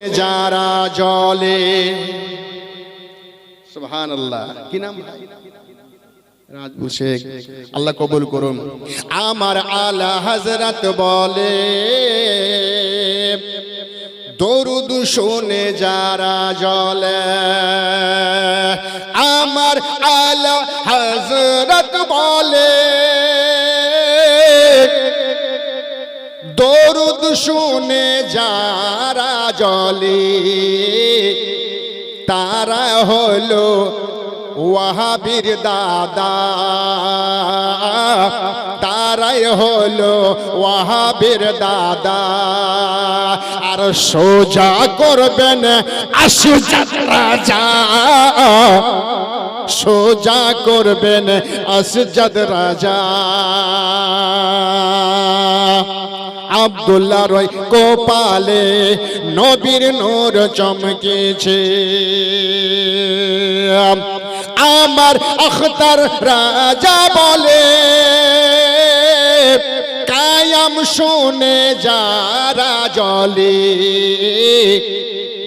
যারা জলে। সুবহান আল্লাহ কি নাম? আল্লাহ কবুল করুন। আমার আলা হজরত বলে, দরুদ শুনে যারা জলে। আমার আলা হজরত বলে, দরুদ শুনে যারা জলে, তারা হলো ওয়াহাবির দাদা। তারাই হলো ওয়াহাবির দাদা। আর সোজা করবেন আশুজাত রাজা। সোজা করবেন আসজাদ রাজা। আব্দুল্লাহ রয় কোপালে নবীর নূর চমকেছে। আমার আখতার রাজা বলে, কায়াম শুনে যারা জলে।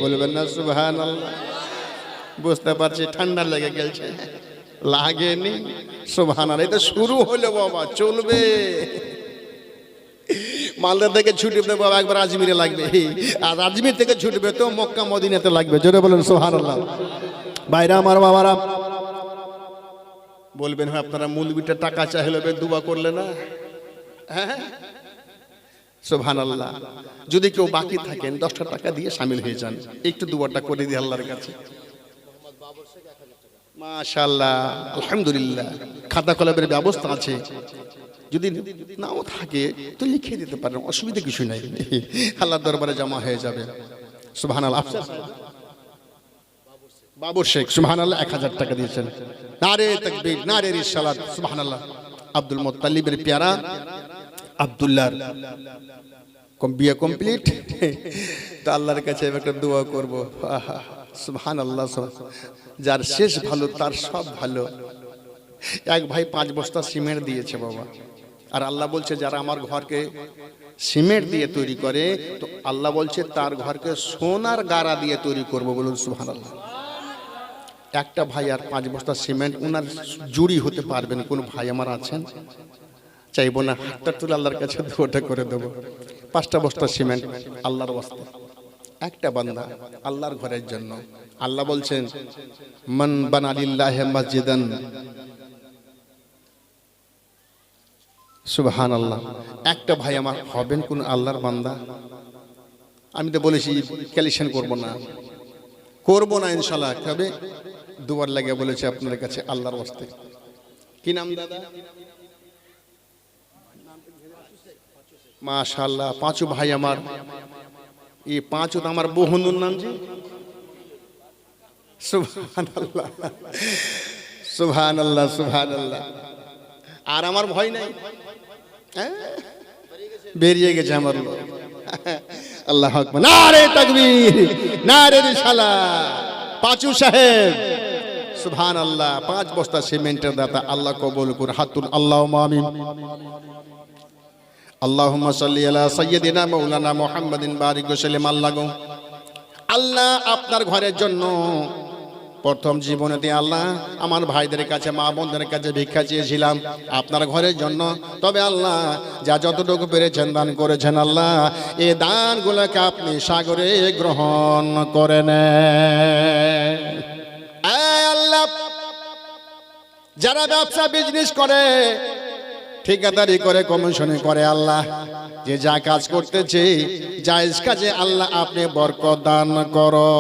বলবেন না সুবহান বুঝতে পারছি, ঠান্ডা লেগে গেছে। লাগেনি। সুবহান এটা শুরু হলো বাবা, চলবে। মালদা থেকে ছুটবে বাবা একবার আজমিরে লাগবে। আর আজমির থেকে ছুটবে তো মক্কা, মদিনাতে লাগবে। জোরে বলেন সোহান আল্লাহ বাইরে আমার বাবারা, বলবেন, হয়, আপনারা মূলবিটা টাকা চাইলে দুবা করলে না? হ্যাঁ? আল্লাহ যদি কেউ বাকি থাকেন, দশটা টাকা দিয়ে সামিল হয়ে যান। একটু দুবারটা করে দিই আল্লাহর কাছে। মাশাল্লাহ আলহামদুলিল্লাহ। খাতা কলমের ব্যবস্থা আছে। যদি নাও থাকে, তো লিখে দিতে পারেন, অসুবিধা কিছু নাই। আল্লাহ দরবারে জমা হয়ে যাবে। সুবহান আল্লাহ বাবর শেখ সুবহান আল্লাহ এক হাজার টাকা দিয়েছেন। নারে তকবীর, নারে রিসালাত সুবহান আল্লাহ আব্দুল মোত্তালিবের পেয়ারা, আব্দুল্লাহর। বিয়ে কমপ্লিট। তো আল্লাহর কাছে একটা দোয়া করব। সুবহান আল্লাহ যার শেষ ভালো, তার সব ভালো। এক ভাই পাঁচ বস্তা সিমেন্ট দিয়েছে বাবা। আর আল্লাহ বলছে, যারা আমার ঘরকে সিমেন্ট দিয়ে তৈরি করে, তো আল্লাহ বলছে, তার ঘরকে সোনার গাড়া দিয়ে তৈরি করব বলুন সুহান আল্লাহ একটা ভাই আর পাঁচ বস্তা সিমেন্ট ওনার জুড়ি হতে পারবেন কোন ভাই আমার আছেন? চাইব না, হাতটা তুলে আল্লাহর কাছে ওটা করে দেবো। পাঁচটা বস্তা সিমেন্ট, আল্লাহর বস্তা একটা বান্দা আল্লাহর ঘরের জন্য। আল্লাহ বলছেন, মান বানালিল্লাহ মসজিদান। সুবহান আল্লাহ একটা ভাই আমার, হবেন কোন আল্লাহর বান্দা? আমি তো বলেছি, ক্যালিশন করব না। করব না ইনশাল্লাহ তবে দুবার লাগে বলেছে আপনার কাছে আল্লাহর বস্তে কি নাম দাদা? মাশাল্লাহ পাঁচু ভাই আমার। এই পাঁচু তো আমার বহুনুর নাম জি সুবহান আল্লাহ সুবহান আল্লাহ আল্লাহ আর আমার ভয় নাই। হ্যাঁ? বেরিয়ে গেছে আমার আল্লাহ আকবার। নারে তাকবীর, নারে রিসালা। পাঁচু সাহেব সুবহান আল্লাহ পাঁচ বস্তা সিমেন্টের দাতা আল্লাহ কবুল করে হাতুল আল্লাহ আমিন। আল্লাহুম্মা সাল্লি আলা সাইয়্যিদিনা মাওলানা মুহাম্মাদিন বারিক ওয়া সাল্লিম আল্লাহ গো। আল্লাহ আপনার ঘরের জন্য প্রথম জীবনে জীবনেতে আল্লাহ আমার ভাইদের কাছে, মা বোনদের কাছে ভিক্ষা চেয়েছিলাম আপনার ঘরের জন্য। তবে আল্লাহ যা যতটুকু পেরেছেন দান করেছেন আল্লাহ। এই দানগুলোকে আপনি সাগরে গ্রহণ করে আল্লাহ, যারা ব্যবসা বিজনেস করে ঠিকাদারি করে কমিশনে করে আল্লাহ। যে যা কাজ করতেছে জায়েজ কাজে আল্লাহ আপনি বরকত দান করো।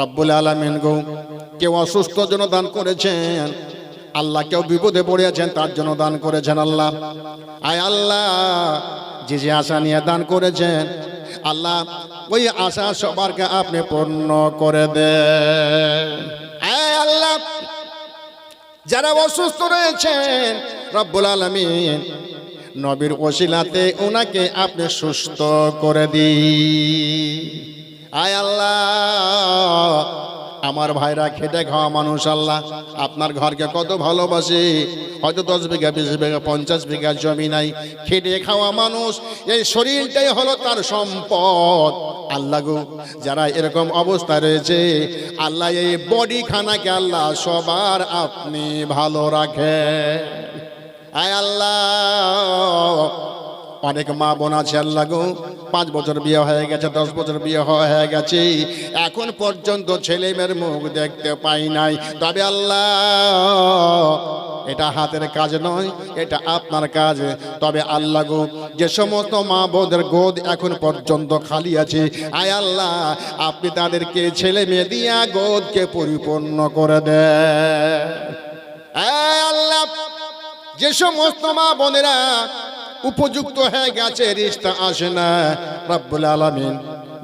রব্বুল আলমিন গো, কেউ অসুস্থ জন্য দান করেছেন, আল্লাহ কেউ বিপদে পড়েছেন, তার জন্য দান করেছেন আল্লাহ। আয় আল্লাহ, যে যে আশা নিয়ে দান করেছেন, আল্লাহ ওই আশা সবারকে আপনি পূর্ণ করে দেন। আয় আল্লাহ যারা অসুস্থ রয়েছেন রব্বুল আলমিন নবীর ওসিলাতে ওনাকে আপনি সুস্থ করে দি আয় আল্লাহ আমার ভাইরা খেটে খাওয়া মানুষ, আল্লাহ। আপনার ঘরকে কত ভালোবাসে। হয়তো দশ বিঘা, বিশ বিঘা, পঞ্চাশ বিঘা জমি নাই। খেটে খাওয়া মানুষ, এই শরীরটাই হলো তার সম্পদ। আল্লাহ গো, যারা এরকম অবস্থায় রয়েছে, আল্লাহ এই বডি খানাকে আল্লাহ সবার আপনি ভালো রাখে আয় আল্লাহ অনেক মা বোন আছে আল্লাহ গো। পাঁচ বছর বিয়ে হয়ে গেছে, দশ বছর বিয়ে হয়ে গেছে। এখন পর্যন্ত ছেলে মেয়ের মুখ দেখতে পাই নাই। তবে আল্লাহ, এটা হাতের কাজ নয়, এটা আপনার কাজ। তবে আল্লাহ গো, যে সমস্ত মা বোনদের গোদ এখন পর্যন্ত খালি আছে, আয় আল্লাহ, আপনি তাদেরকে ছেলে মেয়ে দিয়া গোদকে পরিপূর্ণ করে দেন। আয় আল্লাহ, যে সমস্ত মা বোনেরা উপযুক্ত হয়ে গেছে রিস্তা আসে না। রব্বুল আলামিন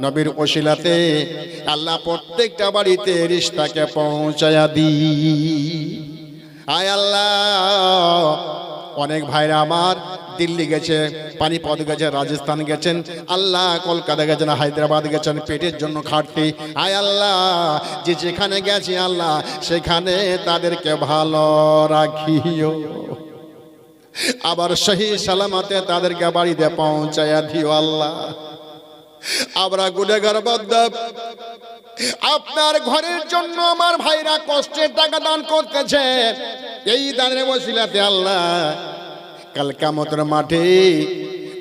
নবীর ওসিলাতে আল্লাহ প্রত্যেকটা বাড়িতে রিস্তাকে পৌঁছায়া দি আয় আল্লাহ, অনেক ভাইরা আমার দিল্লি গেছে, পানিপথ গেছে, রাজস্থান গেছেন, আল্লাহ কলকাতা গেছেন, হায়দ্রাবাদ গেছেন, পেটের জন্য খাটতে। আয় আল্লাহ, যে যেখানে গেছে আল্লাহ, সেখানে তাদেরকে ভালো রাখিও। আবার সহি সালামাতে তাদেরকে বাড়িতে পৌঁছায়া দিও আল্লাহ। আমরা বাদ্দাব আপনার ঘরের জন্য আমার ভাইরা কষ্টের টাকা দান করতেছে। এই দানের বসিলাতে আল্লাহ, কাল কামতের মাঠে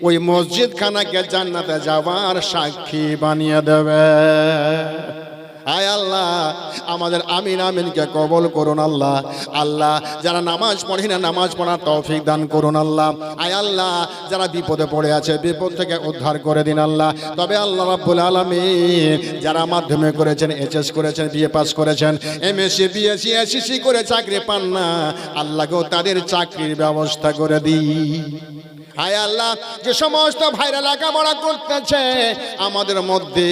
ওই মসজিদ খানাকে জান্নাতে যাওয়ার সাক্ষী বানিয়ে দেবে। আয় আল্লাহ, আমাদের আমিন আমিনকে কবল করুন আল্লাহ। আল্লাহ, যারা নামাজ পড়ে না, নামাজ পড়ার তৌফিক দান করুন আল্লাহ। আয় আল্লাহ, যারা বিপদে পড়ে আছে, বিপদ থেকে উদ্ধার করে দিন আল্লাহ। তবে আল্লাহ রাব্বুল আলামিন, যারা মাধ্যমে করেছেন এইচএস করেছেন, বিএ পাস করেছেন, এমএসসি, বিএসসি, এসএসসি করে চাকরি পান না আল্লাহ গো তাদের চাকরির ব্যবস্থা করে দিই। হায় আল্লাহ, যে সমস্ত ভাইরা লেখাপড়া করতেছে, আমাদের মধ্যে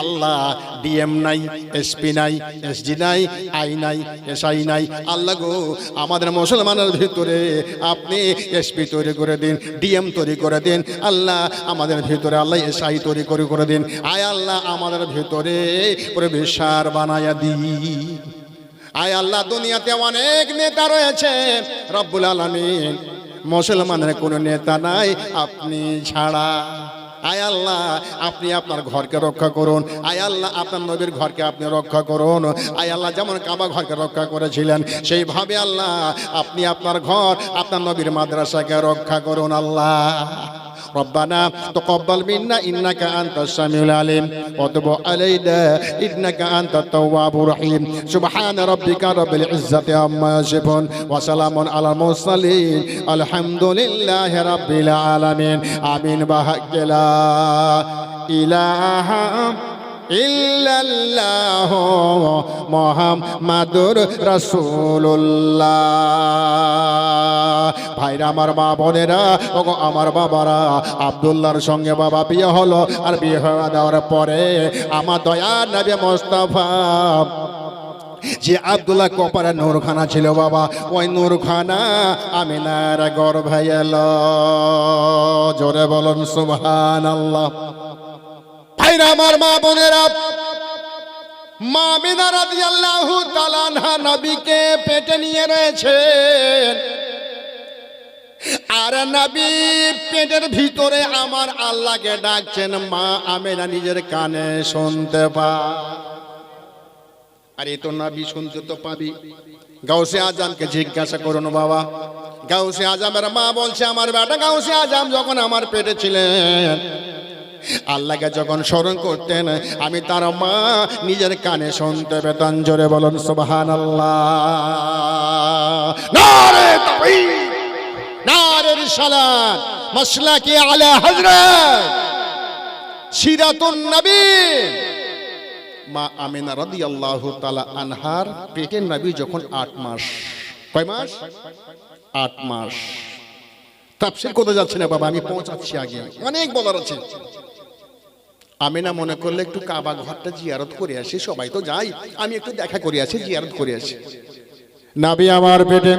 আল্লাহ ডিএম নাই, এসপি নাই, এসজি নাই, আই নাই, এসআই নাই। আল্লাহ গো, আমাদের মুসলমানের ভিতরে আপনি এসপি তৈরি করে দিন, ডিএম তৈরি করে দিন। আল্লাহ, আমাদের ভিতরে আল্লাহ এসআই তৈরি করে করে দিন। আয় আল্লাহ, আমাদের ভিতরে প্রবেশার বানায়া দিই আয় আল্লাহ, দুনিয়াতে অনেক নেতা রয়েছে, রব্বুল আলমিন। মুসলমানের কোনো নেতা নাই, আপনি ছাড়া। আয় আল্লাহ, আপনি আপনার ঘরকে রক্ষা করুন। আয় আল্লাহ, আপনার নবীর ঘরকে আপনি রক্ষা করুন। আয় আল্লাহ, যেমন কাবা ঘরকে রক্ষা করেছিলেন, সেইভাবে আল্লাহ, আপনি আপনার ঘর, আপনার নবীর মাদ্রাসাকে রক্ষা করুন আল্লাহ। ربنا تقبل منا انك انت السميع العليم وتب علينا انك انت التواب الرحيم سبحان ربك رب العزه عما يصفون وسلام على المرسلين الحمد لله رب العالمين امين بحق لا اله ইল্লাল্লাহ মোহাম্মদুর রাসূলুল্লাহ। ভাইরা, আমার মা বোনেরা ও আমার বাবারা, আব্দুল্লাহর সঙ্গে বাবা বিয়ে হলো আর বিয়ে হওয়া দেওয়ার পরে আমার দয়া নবী মোস্তফা, যে আব্দুল্লাহ কপারে নূরখানা ছিল বাবা, ওই নূরখানা আমিনার গর্ভে এলো। জোরে বলুন সুবহান আল্লাহ ভাইরা, আমার মা বোনেরা, মা নবীকে পেটে নিয়ে আর নবী পেটের ভিতরে আমার আল্লাহকে ডাকছেন, মা নিজের কানে শুনতে পা। আর এ তো নবী শুনতে তো পাবি। গাউসে আজমকে জিজ্ঞাসা করুন বাবা। গাউসে আজমের মা বলছে, আমার বেটা গাউসে আজাম যখন আমার পেটে ছিলেন আল্লাহকে যখন স্মরণ করতেন, আমি তার মা নিজের কানে শুনতে পেতাম। জোরে বলুন সুবহান আলা নবী। মা তাআলা আনহার নবী যখন আট মাস, কয় মাস? আট মাস। কোথায় যাচ্ছে না বাবা? আমি পৌঁছাচ্ছি আগে। অনেক বলার আছে। আমি না মনে করলে একটু কাবা ঘরটা জিয়ারত করে আসি, সবাই তো যাই। আমি একটু দেখা করে আসি, জিয়ারত করে আসি। নাবি আমার পেটে,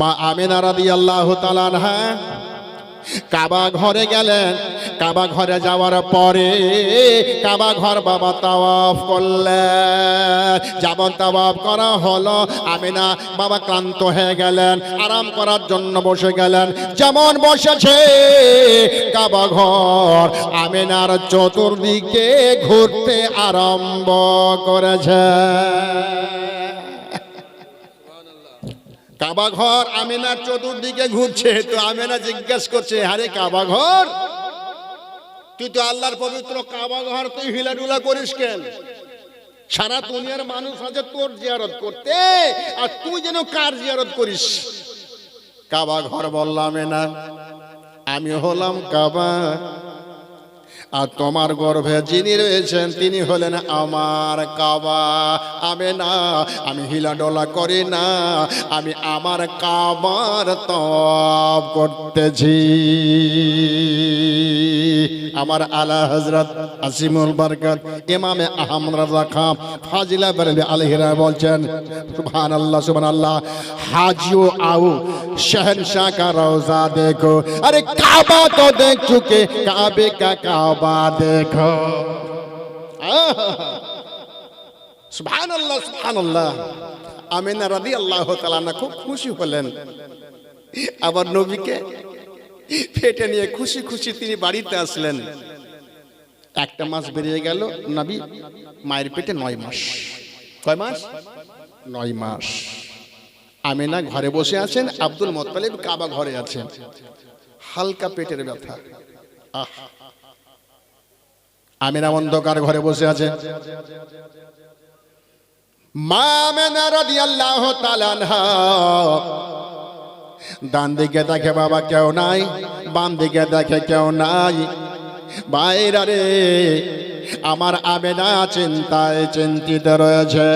মা আমিনা আল্লাহ তাআলা আনহা কাবা ঘরে গেলেন। কাবা ঘরে যাওয়ার পরে কাবা ঘর বাবা তাওয়াফ করলেন। যেমন তাওয়াফ করা হলো, আমিনা বাবা ক্লান্ত হয়ে গেলেন, আরাম করার জন্য বসে গেলেন। যেমন বসেছে কাবা ঘর, আমিনার চতুর্দিকে ঘুরতে আরম্ভ করেছে। কাবা ঘর আমিনার চতুর্দিকে ঘুরছে, তো আমেনা জিজ্ঞেস করছে, আরে কাবা ঘর তুই তো আল্লাহর পবিত্র কাবা ঘর তুই হিলাডুলা করিস কেন? সারা দুনিয়ার মানুষ আছে তোর জিয়ারত করতে, আর তুই যেন কার জিয়ারত করিস? কাবা ঘর বললাম না আমি হলাম কাবা আর তোমার গর্ভে যিনি রয়েছেন, তিনি হলেন আমার কাবা। আমি না, আমি হিলাডোলা করি না, আমি আমার কাবার তব করতেছি। আমার আলা হজরত আসিমুল বরকত, ইমামে আহমদ রাজা খান ফাজিলা বেরেলি আলহিরা বলছেন সুবহান আল্লাহ সুবহান আল্লাহ হাজিও আও, শহনশাহ কা রওজা দেখো। আরে কাবা তো দেখ চুকে, কাবে কা কাবা। বাবা দেখো সুহান আল্লাহ সুহান আল্লাহ আমিনা রাদি আল্লাহ তালানা খুব খুশি হলেন। আবার নবীকে ফেটে নিয়ে খুশি খুশি তিনি বাড়িতে আসলেন। একটা মাস বেরিয়ে গেল, নবী মায়ের পেটে নয় মাস। কয় মাস? নয় মাস। আমিনা ঘরে বসে আছেন, আব্দুল মোত্তালিব কাবা ঘরে আছেন। হালকা পেটের ব্যথা। আহ। আমিনা অন্ধকার ঘরে বসে আছে। মা ডান দিকে দেখে বাবা কেউ নাই, বাম দিকে দেখে কেউ নাই। বাইরা আমার আবেদা চিন্তায় চিন্তিত রয়েছে।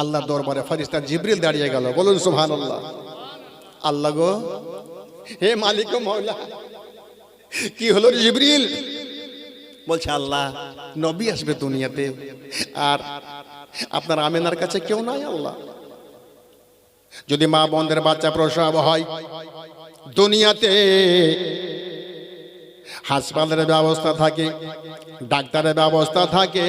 আল্লাহ দরবারে ফারিস্তা জিব্রিল দাঁড়িয়ে গেল। বলুন সুহান আল্লাহ গো হে মালিক মৌলা, কি হলো জিব্রিল? বলছে, আল্লাহ, নবী আসবে দুনিয়াতে, আর আপনার আমেনার কাছে কেউ নাই আল্লাহ। যদি মা বোনদের বাচ্চা প্রসব হয় দুনিয়াতে, হাসপাতালের ব্যবস্থা থাকে, ডাক্তারের ব্যবস্থা থাকে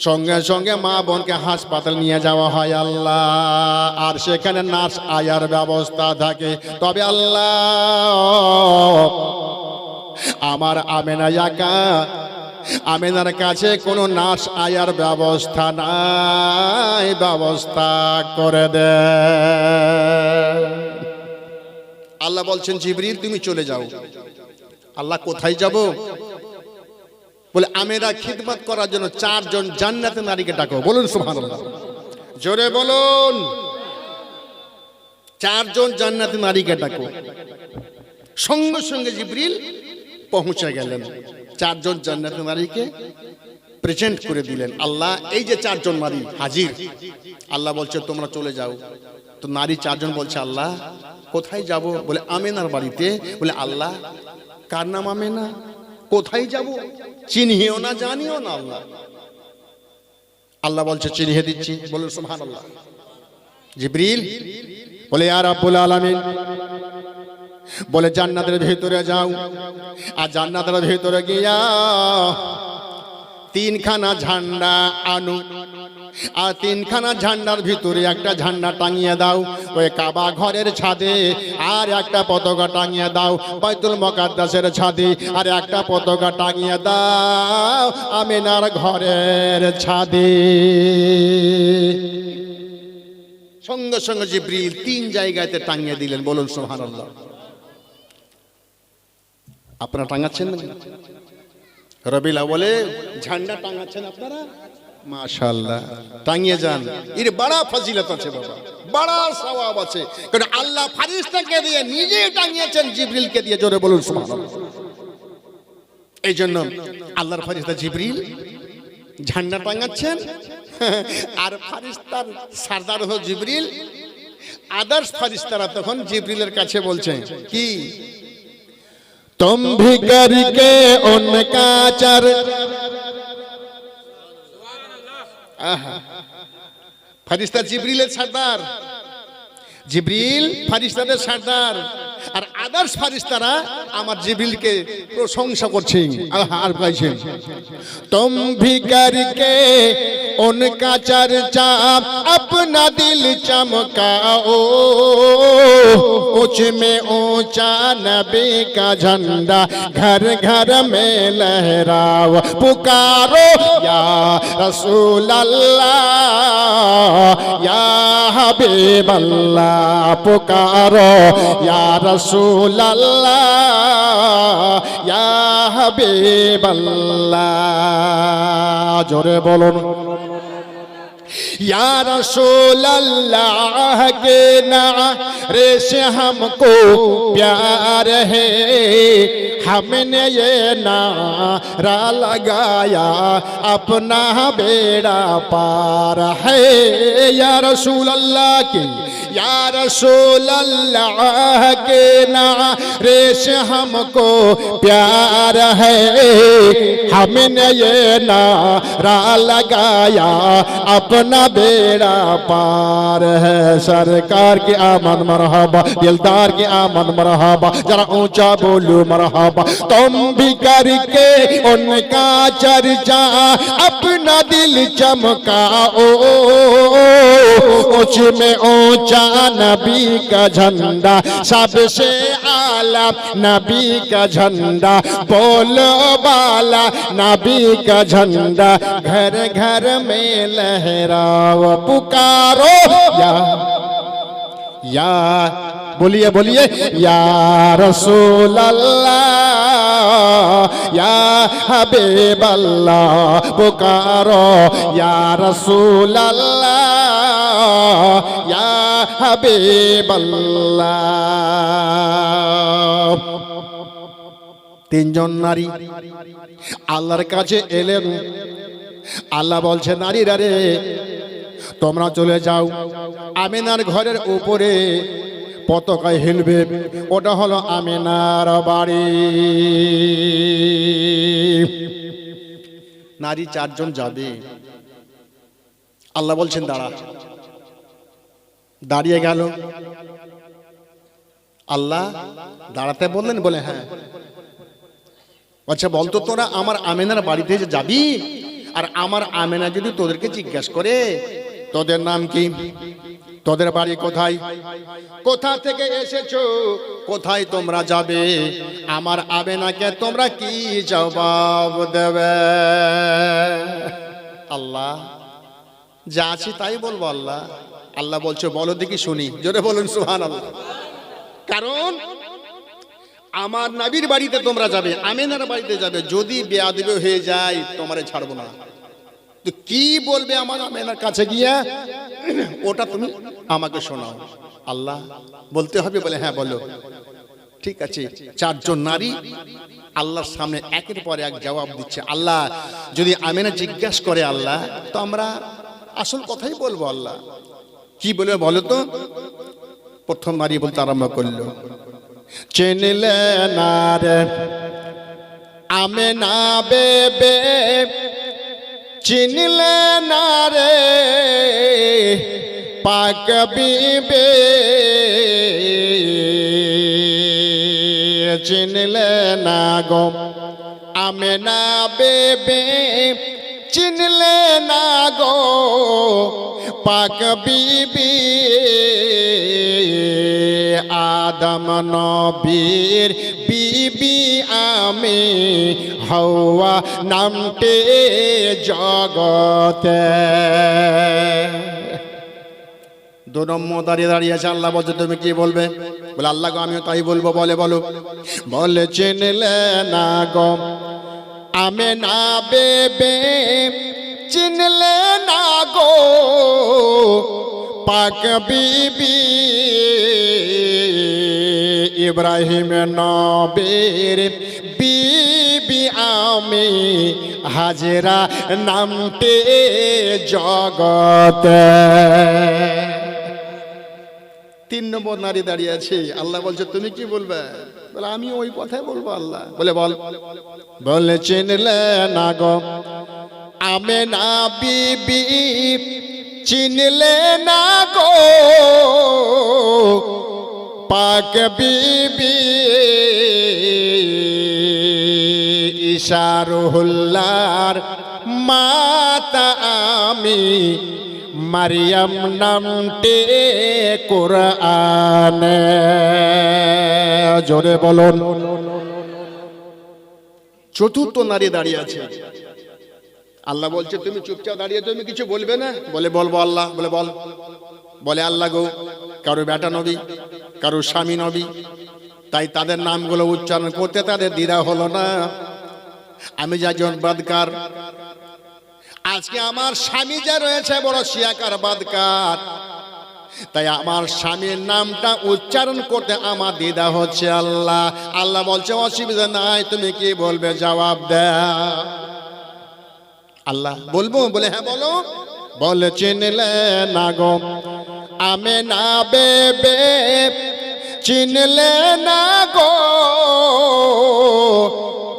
সঙ্গে সঙ্গে মা বোনকে হাসপাতাল নিয়ে যাওয়া হয় আল্লাহ। আর সেখানে নার্স আয়ার ব্যবস্থা থাকে। তবে আল্লাহ, আমার আমেনা একা। আমেনার কাছে কোনো নার্স আয়ার ব্যবস্থা নাই, ব্যবস্থা করে দে। আল্লাহ বলছেন, জিবরিল, তুমি চলে যাও। আল্লাহ, কোথায় যাব? বলে, আমেরা খিদমত করার জন্য চারজন জান্নাতে নারীকে ডাকো। বলুন, সুবহানাল্লাহ। জোরে বলুন। চারজন জান্নাতে নারীকে ডাকো। সঙ্গে সঙ্গে জিব্রিল পৌঁছে গেলেন। চারজন জান্নাতে নারীকে প্রেজেন্ট করে দিলেন। আল্লাহ, এই যে চারজন নারী হাজির, আল্লাহ বলছে, তোমরা চলে যাও। তো নারী চারজন বলছে, আল্লাহ, কোথায় যাব? বলে, আমেনার বাড়িতে। বলে, আল্লাহ, কার নাম আমেনা? কোথায় যাব? চিনিও না, জানিও না আল্লাহ। আল্লাহ বলছে, চিনিয়ে দিচ্ছি। বলুন সুহান আল্লাহ জিব্রিল বলে আর আব্বুল আলামিন। বলে, জান্নাতের ভেতরে যাও। আর জান্নাতের ভেতরে গিয়া তিনখানা ঝান্ডা আনু। আর তিনখানা ঝান্ডার ভিতরে একটা ঝান্ডা টাঙিয়ে দাও। ওই কাবা ঘরের ছাদে আর একটা পতাকা টাঙিয়ে দাও, বাইতুল মকাদ্দাসের ছাদে আর একটা পতাকা টাঙিয়ে দাও, আমিনার ঘরের ছাদে। সঙ্গে সঙ্গে জিব্রিল তিন জায়গাতে টাঙিয়ে দিলেন, বলুন সুবহানাল্লাহ। আপনারা টাঙাচ্ছেন না রবিলা বলে ঝান্ডা টাঙাচ্ছেন আপনারা? মাশাল্লাহ টাঙিয়ে যান। ফজিলত আছে আল্লাহ ফারিস্তাকে দিয়ে টাঙিয়েছেন, জিবরিলকে দিয়ে। জোরে বলুন এই জন্য আল্লাহর ফারিস্তা জিবরিল ঝান্ডা টাঙাচ্ছেন। আর ফারিস্তার সারদার হল জিবরিল। আদার্স ফারিস্তারা তখন জিব্রিলের কাছে বলছে, কি? তুম ভিকারিকে অন্য কাচার ফারিস্তা জিবরিলের সর্দার জিব্রিল ফারিস্তাদের সর্দার আর আদার্স ফারিস্তারা আমার জিব্রিলকে প্রশংসা করছেন আর গাইছেন तुम भी करके उनका चर्चा अपना दिल चमकाओ ऊंच में ऊंचा नबी का झंडा घर घर में लहराओ पुकारो या रसूल अल्लाह या हबीब अल्लाह पुकारो या रसूल अल्लाह या हबीब अल्लाह जोरे बोलो या रसूल अल्लाह के नारे से हमको प्यार है। हमने ये नारा लगाया, अपना बेड़ा पार है। या रसूल अल्लाह की, या रसूल अल्लाह के नारे से हमको प्यार है। हमने ये नारा लगाया, अपना बेड़ा पार है। सरकार की आमन मरहबा, दिलदार की आमन मरहबा, जरा ऊँचा बोलो मरहबा। तुम भी करके उनका चर्चा, अपना दिल चमकाओ। ऊंच में ऊँचा नबी का झंडा, सबसे आला नबी का झंडा। बोलो बाला नबी का झंडा, घर घर में लहराओ पुकारो या या बोलिए बोलिए या रसूल अल्लाह या हबीब अल्लाह पुकारो या रसूल अल्लाह या हबीब अल्लाह তিনজন নারী আল্লাহর কাছে এলেন আল্লাহ বলছে নারীরা রে তোমরা চলে যাও। আমিনার ঘরের উপরে পতাকায় হিলবে। ওটা হলো আমিনার বাড়ি। নারী চারজন যাবে। আল্লাহ বলছেন, দাঁড়া। দাঁড়িয়ে গেল। আল্লাহ দাঁড়াতে বললেন, বলে হ্যাঁ। আচ্ছা বলতো তোরা আমার আমেনার বাড়িতে যাবি, আর আমার আমেনা যদি তোদেরকে জিজ্ঞাসা করে তোদের নাম কি? তোদের বাড়ি কোথায়? কোথা থেকে এসেছ? কোথায় তোমরা যাবে? আমার আমেনাকে তোমরা কি জবাব দেবে? আল্লাহ, যা আছি তাই বলব আল্লাহ। আল্লাহ বলছো, বলো দেখি শুনি। জোরে বলুন সুহান আল্লাহ কারণ, আমার নাবির বাড়িতে তোমরা যাবে, আমেনার বাড়িতে যাবে। যদি বেয়াদবে হয়ে যায়, তোমারে ছাড়বো না। তো কি বলবে আমার আমেনার কাছে গিয়া? ওটা তুমি আমাকে শোনাও। আল্লাহ বলতে হবে বলে হ্যাঁ বলো। ঠিক আছে, চারজন নারী আল্লাহর সামনে একের পর এক জবাব দিচ্ছে। আল্লাহ, যদি আমেনা জিজ্ঞাসা করে আল্লাহ, তো আমরা আসল কথাই বলব আল্লাহ। কি বলবে বলো তো? প্রথম নারী বলতে আরম্ভ করল, চিনলে না রে আমে বেবে চিনলে না রে, পাক বিবে। চিনলে না গো আমে না বেবে। চিনলে না গো, পাক বিবি। আদম নবীর বিবি আমি, হওয়া নামটে জগতে। দু নম্বর দাঁড়িয়ে দাঁড়িয়ে আছে, আল্লাহ বলছে, তুমি কি বলবে? বলে, আল্লাহ গো, আমিও তাই বলব, বলে, বলো। বলে, চিনলে না গো, আমে না বেবে চিনলে না গো, পাক বিবি। ইব্রাহিম নবীর বিবি আমি হাজরা নামটে জগতে। তিন নম্বর নারী দাঁড়িয়ে আছে। আল্লাহ বলছে, তুমি কি বলবে? বলে, আমি ওই কথাই বলব আল্লাহ। বলে, বল। বলে, চিনলে না গো, আমে না বিবি, চিনলে না গো পাক বিবি ইশারুল্লার মাতা আমি। মারিয়াম নামটে কোরআনে। জোরে বলুন। চতুর্থ নারী দাঁড়িয়ে আছে। আল্লাহ বলছে, তুমি চুপচাপ দাঁড়িয়ে তুমি কিছু বলবে না? বলে বলব আল্লাহ। বলে, বল। বলে, আল্লাহ গো, কারও বেটা নবী কারও স্বামী নবী। তাই তাদের নামগুলো উচ্চারণ করতে তাদের দ্বিধা হলো না। আমি যা বাদকার। আজকে আমার স্বামী যা রয়েছে বড় শিয়াকার বাদকার। তাই আমার স্বামীর নামটা উচ্চারণ করতে আমার দিদা হচ্ছে আল্লাহ। আল্লাহ বলছে, অসুবিধা নাই, তুমি কি বলবে? জবাব দেয় আল্লাহ বলব? বলে হ্যাঁ বলো। বলে চিনলে না গো। আমে না বেবে চিনলে না গো।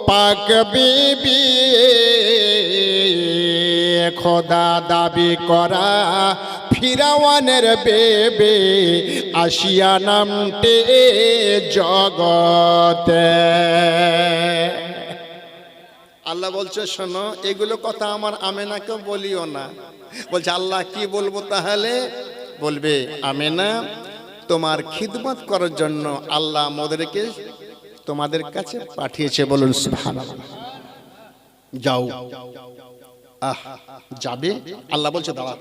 পাক বিবি, খোদা দাবি করা ফিরাওয়ানের বেবে, আসিয়া নামটে জগতে। আল্লাহ বলছে, শোনো, এগুলো কথা আমার আমেনাকে বলিও না। বলছে, আল্লাহ কি বলব তাহলে? বলবে, আমেনা, তোমার খিদমত করার জন্য আল্লাহ আমাদেরকে তোমাদের কাছে পাঠিয়েছে। বলুন যাও। আহ, যাবে? আল্লাহ বলছে দাঁড়া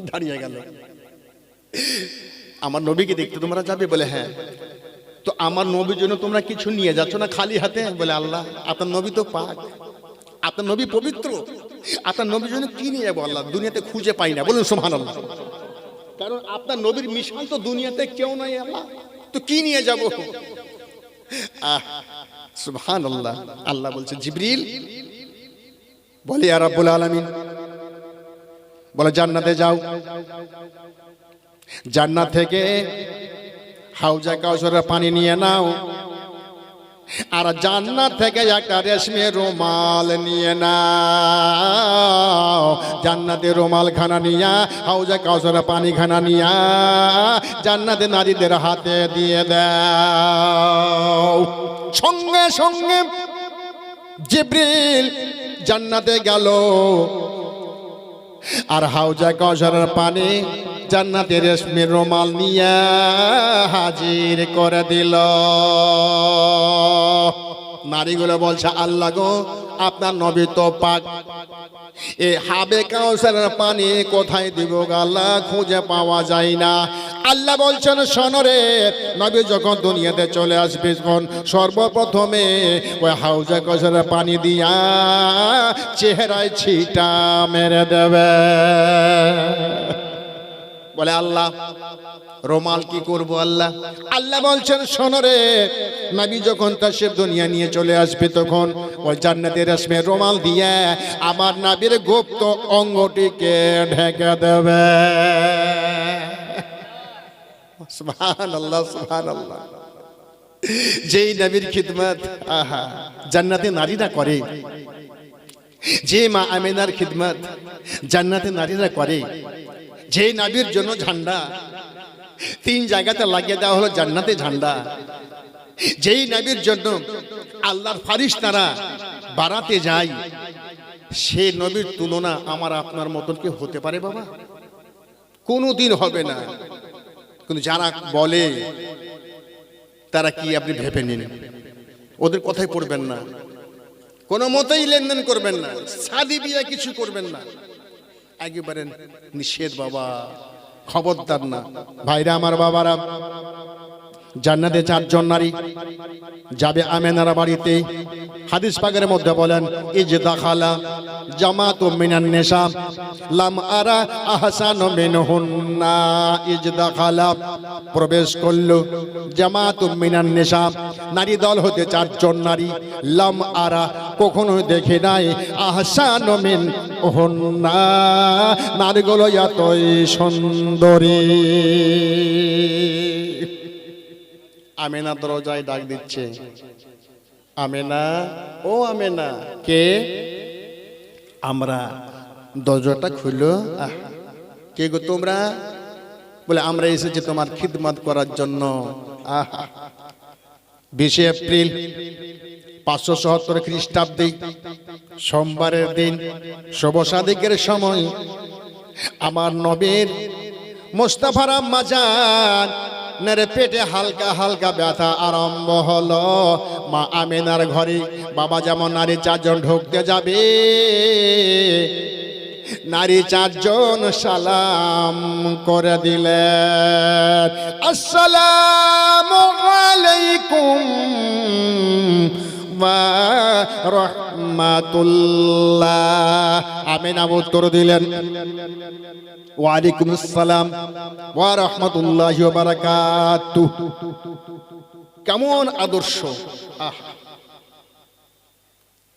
দাঁড়িয়ে গেল। আমার নবীকে দেখতে তোমরা যাবে বলে হ্যাঁ। তো আমার নবীর জন্য তোমরা কিছু নিয়ে যাচ্ছ না খালি হাতে? বলে, আল্লাহ, আপনার নবী তো পাক। আপনার নবী পবিত্র। আপনার নবীর জন্য কি নিয়ে যাব আল্লাহ? দুনিয়াতে খুঁজে পাই না। বলুন সোহান আল্লাহ কারণ আপনার নবীর মিশন তো দুনিয়াতে কেউ নাই আল্লাহ। তো কি নিয়ে যাব? আহ সুবহান আল্লাহ আল্লাহ বলছে, জিবরিল, বলে আর রাব্বুল আলামিন। বলে, জান্নাতে যাও। জান্নাত থেকে হাউজা কাউসরের পানি নিয়ে নাও। আর জান্নাত থেকে একটা রেশমি রুমাল নিয়ে নাও। জান্নাতে রুমাল খানা নিয়া হাউজা কাউসরের পানি খানা নিয়া, জান্নাতে নারীদের হাতে দিয়ে দাও। সঙ্গে সঙ্গে জিব্রিল জান্নাতে গেল। আর হাউজা কৌশলের পানি জান্নাতের রেশমের রোমাল নিয়ে হাজির করে দিল। নারীগুলো বলছে, আল্লাহ গো আপনার নবী তো পাক। এ হাবে কাউসারের পানি কোথায় দিব গো আল্লাহ? খুঁজে পাওয়া যায় না। আল্লাহ বলছেন শোনরে নবী যখন দুনিয়াতে চলে আসবে, তখন সর্বপ্রথমে ওই হাউজা কাউসারের পানি দিয়া চেহারায় ছিটা মেরে দেবে। বলে, আল্লাহ রোমাল কি করব আল্লাহ? আল্লাহ বলছেন শোনরে নবী যখন তার সে দুনিয়া নিয়ে চলে আসবে তখন ওই জান্নাতের রেশমে রোমাল দিয়ে আমার নাবির গুপ্ত অঙ্গটিকে ঢেকে দেবে। আল্লাহ আল্লাহ যেই নবীর খিদমত জান্নাতে নারীরা করে। যে মা আমেনার খিদমত, জান্নাতে নারীরা করে। যে নাবির জন্য ঝান্ডা তিন জায়গাতে লাগিয়ে দেওয়া হলো জান্নাতে ঝান্ডা। যেই নবীর জন্য আল্লাহর ফারিস তারা বাড়াতে যায় সে নবীর তুলনা আমার আপনার মতন কি হতে পারে বাবা? কোনো দিন হবে না। কিন্তু যারা বলে, তারা কি আপনি ভেবে নিন? ওদের কথাই পড়বেন না। কোনো মতেই লেনদেন করবেন না। সাদি বিয়ে কিছু করবেন না। একেবারে নিষেধ বাবা। খবরদার না। ভাইরা আমার বাবারা জান্নাতে চারজন নারী যাবে আমেনারা বাড়িতে। হাদিস পাগের মধ্যে বলেন ইজ দাখালা জামাত মিনান নেশা লাম আরা আহসান মিনহুন্না। ইজ দাখালা প্রবেশ করল জামাত মিনান নেশা নারী দল হতে চারজন নারী, লাম আরা কখনো দেখে নাই, আহসান মিন হন্না নারীগুলো এতই সুন্দরী। আমেনা দরজায় ডাক দিচ্ছে। আমেনা, ও আমেনা। কে? আমরা। দরজাটা খুললো। কে গো তোমরা? বলে, আমরা এসেছি তোমার খিদমত করার জন্য। বিশে এপ্রিল পাঁচশো সত্তর খ্রিস্টাব্দে সোমবারের দিন শুভ সাদিকের সময় আমার নবীর মোস্তাফার আম্মা নেরে পেটে হালকা হালকা ব্যথা আরম্ভ হলো। মা আমিনার ঘরে বাবা যেমন নারী চারজন ঢুকতে যাবে, নারী চারজন সালাম করে দিলেন। আসসালামু আলাইকুম। কেমন আদর্শ?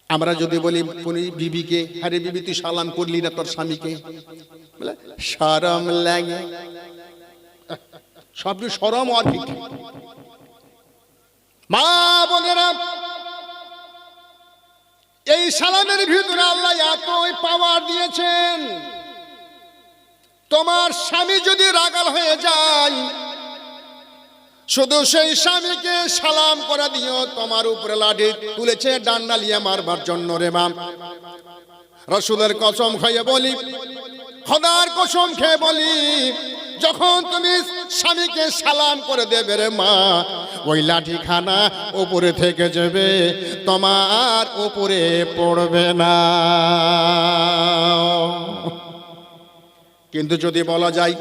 আমরা যদি বলি বিবিকে, আরে বিবি, তুই সালাম করলি না তোর স্বামীকে? সরম লাগে। সব সরম আর কি? মা বোনেরা এই সালামের ভিতরে আল্লাহ এতই পাওয়ার দিয়েছেন। তোমার স্বামী যদি রাগাল হয়ে যায়, শুধু সেই স্বামীকে সালাম করে দিও তোমার উপরে লাঠি তুলেছে ডান্ডা লিয়ে মারবার জন্য রে মাম রসুলের কসম খেয়ে বলি, খোদার কসম খেয়ে বলি যখন তুমি স্বামীকে সালাম করে দেবে রে মা, ওই লাঠিখানা উপরে থেকে যাবে, তোমার উপরে পড়বে না। কিন্তু যদি বলা যায়,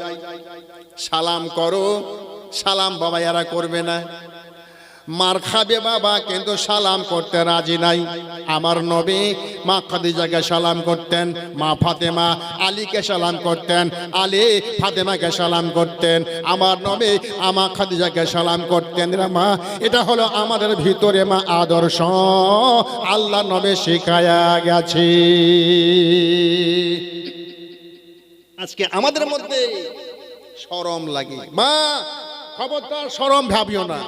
সালাম করো, সালাম বাবা এরা করবে না। মার খাবে বাবা, কিন্তু সালাম করতে রাজি নাই। আমার নবী মা খাদিজাকে সালাম করতেন, মা ফাতেমা আলীকে সালাম করতেন, আলী ফাতেমাকে সালাম করতেন, আমার নবী আমা খাদিজাকে সালাম করতেন। রে মা, এটা হলো আমাদের ভিতরে মা আদর্শ। আল্লাহ নবে শিখায়া গেছে। আজকে আমাদের মধ্যে সরম লাগে। মা, খবরদার সরম ভাবিও না।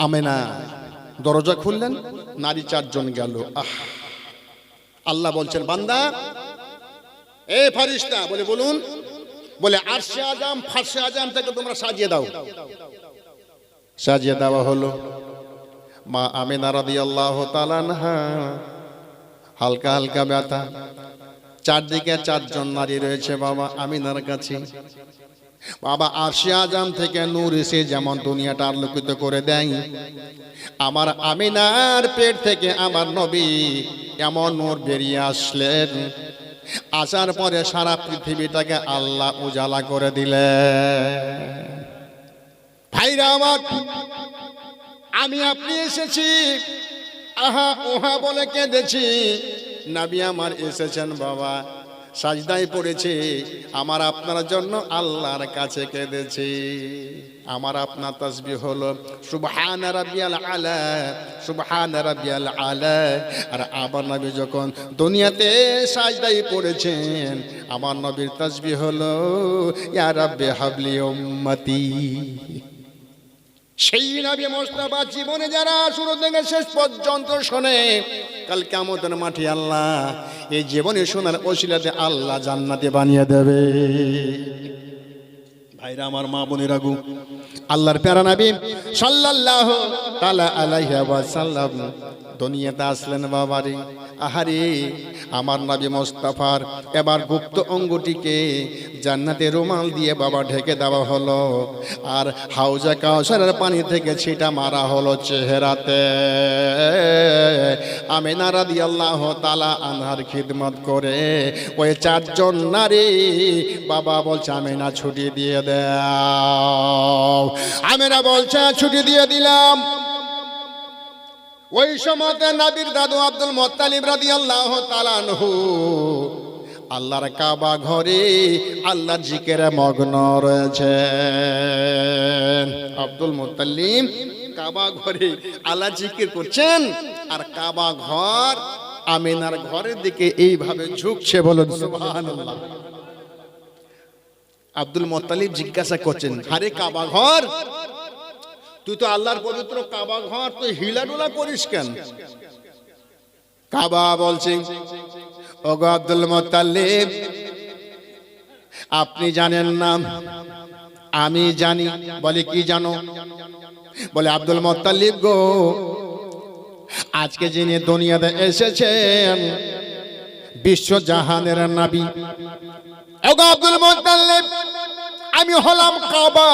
আমেনা, দরজা খুললেন, নারী চারজন গেল। আহ! আল্লাহ বলছেন, বান্দা, এ ফারিস্তা, বলে বলুন, বলে আরশে আজাম, ফারশে আজাম থেকে তোমরা সাজিয়ে দাও। সাজিয়ে দেওয়া হলো। মা আমেনা রাদিয়াল্লাহু তাআলা আনহা, হালকা হালকা ব্যথা। চারদিকে চারজন নারী রয়েছে বাবা আমিনার কাছে। বাবা আরশে আজাম থেকে নূর এসে যেমন দুনিয়াটা আলোকিত করে দেয়। আমার আমিনার পেট থেকে আমার নবী এমন নূর বেরিয়ে আসলেন। আসার পরে সারা পৃথিবীটাকে আল্লাহ উজালা করে দিলেন। ভাইরা আমার, আমি আপনি এসেছি। আহা, ওহা বলে কেঁদেছি। নাবি আমার এসেছেন বাবা। সাজদাই পড়েছে। আমার আপনার জন্য আল্লাহর কাছে কেঁদেছি। আমার আপনার তসবি হলো, সুবহান রাবিয়াল আলা, সুবহান রাবিয়াল আলা। আর আবার নবী যখন দুনিয়াতে সাজদাই পড়েছেন, আমার নবীর তসবি হলো, ইয়া রাব্বি হাবলি উম্মতি। সেই নবী মোস্তফা জীবনে যারা শুরু থেকে শেষ পর্যন্ত শোনে, কাল কেমন মাঠে আল্লাহ এই জীবনে শোনার ওসিলাতে আল্লাহ জান্নাতে বানিয়ে দেবে। ভাইরা আমার মা বোনে রাগু আল্লাহর প্যারা নবী সাল্লাল্লাহু তাআলা আলাইহি ওয়া সাল্লাম দুনিয়াতে আসলেন বাবারে। আহারে, আমার নবী মোস্তফার এবার গুপ্ত অঙ্গটিকে জান্নাতে রুমাল দিয়ে বাবা ঢেকে দেওয়া হলো। আর হাউজা কাউসারের পানি থেকে ছিটা মারা হলো চেহারাতে। আমিনা রাদিয়াল্লাহু তালা আনহার খিদমত করে ওই চারজন নারী বাবা বলছে, আমিনা, ছুটি দিয়ে দাও। আমিনা বলছে, ছুটি দিয়ে দিলাম। ওই সময়তে নাবির দাদু আব্দুল মোত্তালিব রাদিয়াল্লাহু তাআলা আনহু। আল্লাহর কাবা ঘরে আল্লাহর জিকেরে মগ্ন রয়েছে আব্দুল মোত্তালিব কাবা ঘরে আল্লাহ জিকির করছেন আর কাবা ঘর আমিনার ঘরের দিকে এইভাবে ঝুঁকছে বলুন আব্দুল মোত্তালিব জিজ্ঞাসা করছেন, আরে কাবা ঘর তুই তো আল্লাহর পবিত্র কাবা ঘর, তুই হিলাডুলা করিস কেন? কাবা বলছে, ওগো আব্দুল মোত্তালিব, আপনি জানেন না, আমি জানি। বলে, কি জানো? বলে, আব্দুল মোত্তালিব গো, আজকে যিনি দুনিয়াতে এসেছেন, বিশ্ব জাহানের নাবি। আব্দুল মোত্তালিব, আমি হলাম কাবা।